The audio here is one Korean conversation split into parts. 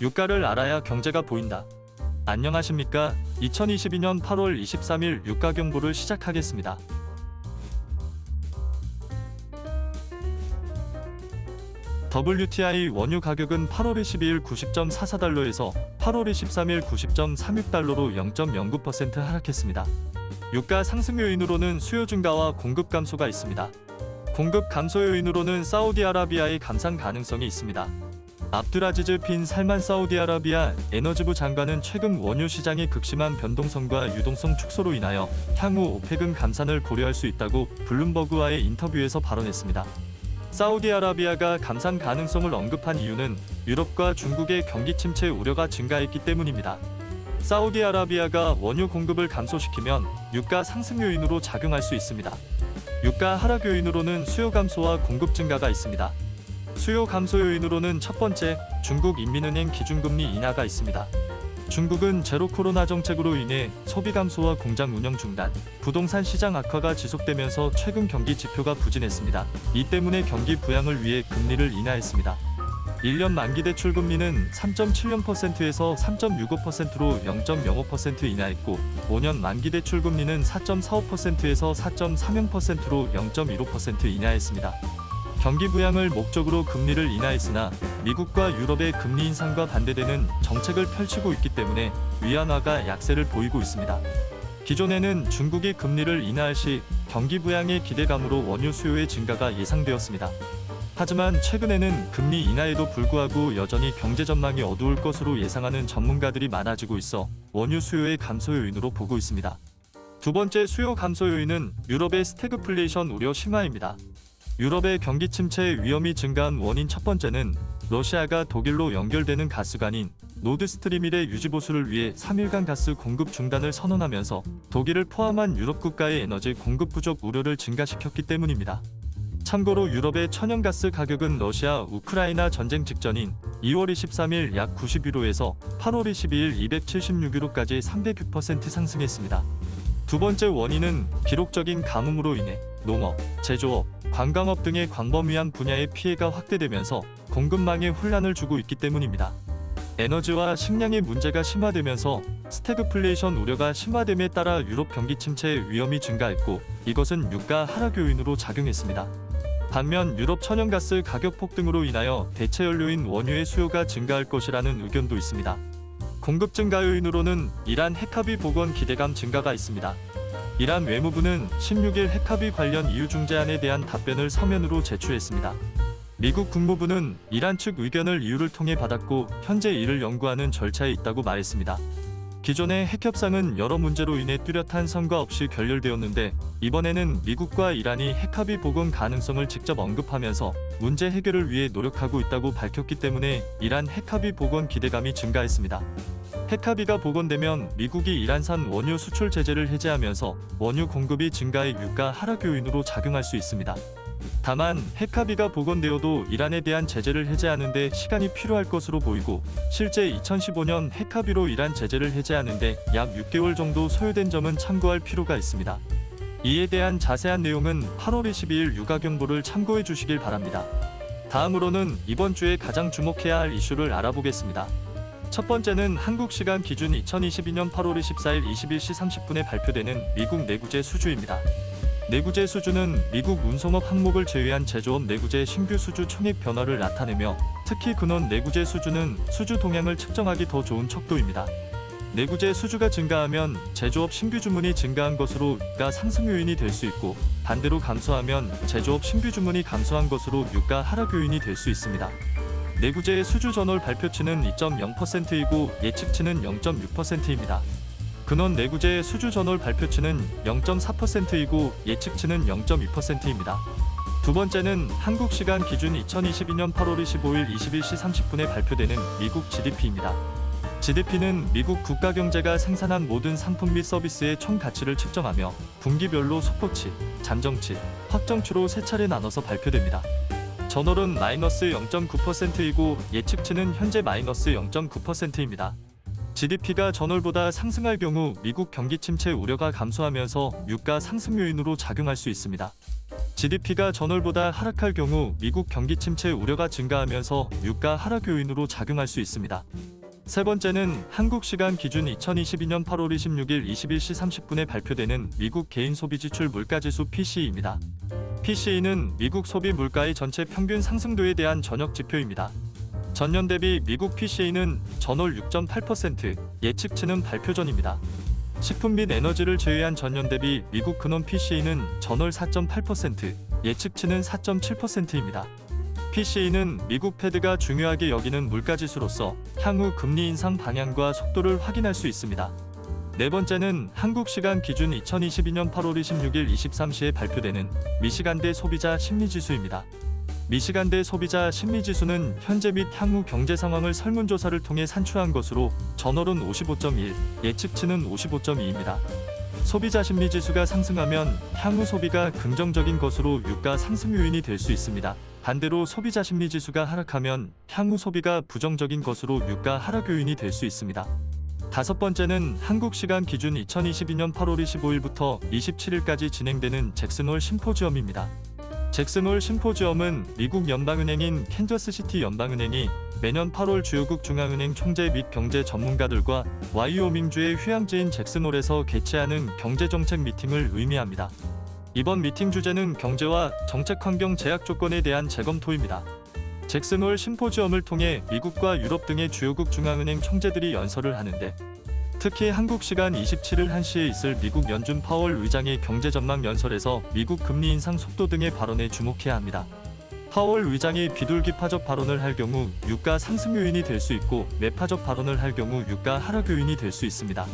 유가를 알아야 경제가 보인다. 안녕하십니까? 2022년 8월 23일 유가 경보를 시작하겠습니다. WTI 원유 가격은 8월 22일 90.44달러에서 8월 23일 90.36달러로 0.09% 하락했습니다. 유가 상승 요인으로는 수요 증가와 공급 감소가 있습니다. 공급 감소 요인으로는 사우디아라비아의 감산 가능성이 있습니다. 압두라지즈 빈 살만 사우디아라비아 에너지부 장관은 최근 원유 시장의 극심한 변동성과 유동성 축소로 인하여 향후 오펙은 감산을 고려할 수 있다고 블룸버그와의 인터뷰에서 발언했습니다. 사우디아라비아가 감산 가능성을 언급한 이유는 유럽과 중국의 경기 침체 우려가 증가했기 때문입니다. 사우디아라비아가 원유 공급을 감소시키면 유가 상승 요인으로 작용할 수 있습니다. 유가 하락 요인으로는 수요 감소와 공급 증가가 있습니다. 수요 감소 요인으로는 첫 번째, 중국 인민은행 기준금리 인하가 있습니다. 중국은 제로 코로나 정책으로 인해 소비 감소와 공장 운영 중단, 부동산 시장 악화가 지속되면서 최근 경기 지표가 부진했습니다. 이 때문에 경기 부양을 위해 금리를 인하했습니다. 1년 만기 대출 금리는 3.70%에서 3.65%로 0.05% 인하했고 5년 만기 대출 금리는 4.45%에서 4.30%로 0.15% 인하했습니다. 경기 부양을 목적으로 금리를 인하했으나 미국과 유럽의 금리 인상과 반대되는 정책을 펼치고 있기 때문에 위안화가 약세를 보이고 있습니다. 기존에는 중국이 금리를 인하할 시 경기 부양의 기대감으로 원유 수요의 증가가 예상되었습니다. 하지만 최근에는 금리 인하에도 불구하고 여전히 경제 전망이 어두울 것으로 예상하는 전문가들이 많아지고 있어 원유 수요의 감소 요인으로 보고 있습니다. 두 번째 수요 감소 요인은 유럽의 스태그플레이션 우려 심화입니다. 유럽의 경기 침체의 위험이 증가한 원인 첫 번째는 러시아가 독일로 연결되는 가스관인 노드스트림 1의 유지 보수를 위해 3일간 가스 공급 중단을 선언하면서 독일을 포함한 유럽 국가의 에너지 공급 부족 우려를 증가시켰기 때문입니다. 참고로 유럽의 천연가스 가격은 러시아 우크라이나 전쟁 직전인 2월 23일 약 90유로에서 8월 22일 276유로까지 306% 상승했습니다. 두 번째 원인은 기록적인 가뭄으로 인해 농업, 제조업, 관광업 등의 광범위한 분야의 피해가 확대되면서 공급망에 혼란을 주고 있기 때문입니다. 에너지와 식량의 문제가 심화되면서 스태그플레이션 우려가 심화됨에 따라 유럽 경기 침체의 위험이 증가했고 이것은 유가 하락 요인으로 작용했습니다. 반면 유럽 천연가스 가격 폭등으로 인하여 대체 연료인 원유의 수요가 증가할 것이라는 의견도 있습니다. 공급 증가 요인으로는 이란 핵합의 복원 기대감 증가가 있습니다. 이란 외무부는 16일 핵합의 관련 이유 중재안에 대한 답변을 서면으로 제출했습니다. 미국 국무부는 이란 측 의견을 이유를 통해 받았고 현재 이를 연구하는 절차에 있다고 말했습니다. 기존의 핵 협상은 여러 문제로 인해 뚜렷한 성과 없이 결렬되었는데 이번에는 미국과 이란이 핵합의 복원 가능성을 직접 언급하면서 문제 해결을 위해 노력하고 있다고 밝혔기 때문에 이란 핵합의 복원 기대감이 증가했습니다. 핵합의가 복원되면 미국이 이란산 원유 수출 제재를 해제하면서 원유 공급이 증가해 유가 하락 요인으로 작용할 수 있습니다. 다만 핵합의가 복원되어도 이란에 대한 제재를 해제하는데 시간이 필요할 것으로 보이고 실제 2015년 핵합의로 이란 제재를 해제하는데 약 6개월 정도 소요된 점은 참고할 필요가 있습니다. 이에 대한 자세한 내용은 8월 22일 육아 경보를 참고해 주시길 바랍니다. 다음으로는 이번 주에 가장 주목해야 할 이슈를 알아보겠습니다. 첫 번째는 한국 시간 기준 2022년 8월 24일 21시 30분에 발표되는 미국 내구재 수주입니다. 내구재 수주는 미국 운송업 항목을 제외한 제조업 내구재 신규 수주 총액 변화를 나타내며 특히 근원 내구재 수주는 수주 동향을 측정하기 더 좋은 척도입니다. 내구재 수주가 증가하면 제조업 신규 주문이 증가한 것으로 유가 상승 요인이 될 수 있고 반대로 감소하면 제조업 신규 주문이 감소한 것으로 유가 하락 요인이 될 수 있습니다. 내구재의 수주 전월 발표치는 2.0%이고 예측치는 0.6%입니다. 근원 내구재의 수주 전월 발표치는 0.4%이고 예측치는 0.2%입니다. 두 번째는 한국 시간 기준 2022년 8월 25일 21시 30분에 발표되는 미국 GDP입니다. GDP는 미국 국가 경제가 생산한 모든 상품 및 서비스의 총 가치를 측정하며 분기별로 속보치, 잠정치, 확정치로 세 차례 나눠서 발표됩니다. 전월은 마이너스 0.9%이고 예측치는 현재 마이너스 0.9%입니다. GDP가 전월보다 상승할 경우 미국 경기 침체 우려가 감소하면서 유가 상승 요인으로 작용할 수 있습니다. GDP가 전월보다 하락할 경우 미국 경기 침체 우려가 증가하면서 유가 하락 요인으로 작용할 수 있습니다. 세 번째는 한국 시간 기준 2022년 8월 26일 21시 30분에 발표되는 미국 개인 소비 지출 물가 지수 PCE입니다. PCE는 미국 소비 물가의 전체 평균 상승도에 대한 전역 지표입니다. 전년 대비 미국 PCE는 전월 6.8%, 예측치는 발표 전입니다. 식품 및 에너지를 제외한 전년 대비 미국 근원 PCE는 전월 4.8%, 예측치는 4.7%입니다. PCE는 미국 패드가 중요하게 여기는 물가지수로서 향후 금리 인상 방향과 속도를 확인할 수 있습니다. 네 번째는 한국 시간 기준 2022년 8월 26일 23시에 발표되는 미시간대 소비자 심리지수입니다. 미시간대 소비자 심리지수는 현재 및 향후 경제 상황을 설문조사를 통해 산출한 것으로 전월은 55.1, 예측치는 55.2입니다. 소비자 심리지수가 상승하면 향후 소비가 긍정적인 것으로 유가 상승 요인이 될 수 있습니다. 반대로 소비자 심리지수가 하락하면 향후 소비가 부정적인 것으로 유가 하락 요인이 될 수 있습니다. 다섯 번째는 한국 시간 기준 2022년 8월 25일부터 27일까지 진행되는 잭슨홀 심포지엄입니다. 잭슨홀 심포지엄은 미국 연방은행인 캔저스시티 연방은행이 매년 8월 주요국 중앙은행 총재 및 경제 전문가들과 와이오밍주의 휴양지인 잭슨홀에서 개최하는 경제정책 미팅을 의미합니다. 이번 미팅 주제는 경제와 정책 환경 제약 조건에 대한 재검토입니다. 잭슨홀 심포지엄을 통해 미국과 유럽 등의 주요국 중앙은행 총재들이 연설을 하는데 특히 한국 시간 27일 1시에 있을 미국 연준 파월 의장의 경제 전망 연설에서 미국 금리 인상 속도 등의 발언에 주목해야 합니다. 파월 의장이 비둘기 파적 발언을 할 경우 유가 상승 요인이 될 수 있고 매파적 발언을 할 경우 유가 하락 요인이 될 수 있습니다.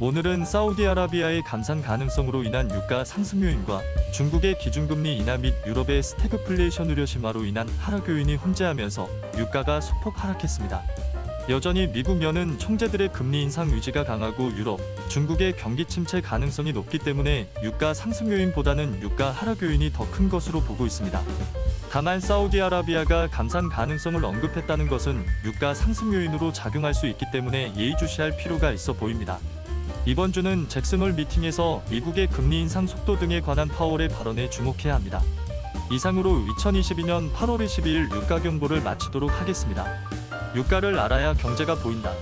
오늘은 사우디아라비아의 감산 가능성으로 인한 유가 상승 요인과 중국의 기준금리 인하 및 유럽의 스태그플레이션 우려 심화로 인한 하락 요인이 혼재하면서 유가가 소폭 하락했습니다. 여전히 미국 연은 총재들의 금리 인상 의지가 강하고 유럽, 중국의 경기 침체 가능성이 높기 때문에 유가 상승 요인보다는 유가 하락 요인이 더 큰 것으로 보고 있습니다. 다만 사우디아라비아가 감산 가능성을 언급했다는 것은 유가 상승 요인으로 작용할 수 있기 때문에 예의주시할 필요가 있어 보입니다. 이번 주는 잭슨홀 미팅에서 미국의 금리 인상 속도 등에 관한 파월의 발언에 주목해야 합니다. 이상으로 2022년 8월 22일 유가 경보를 마치도록 하겠습니다. 유가를 알아야 경제가 보인다.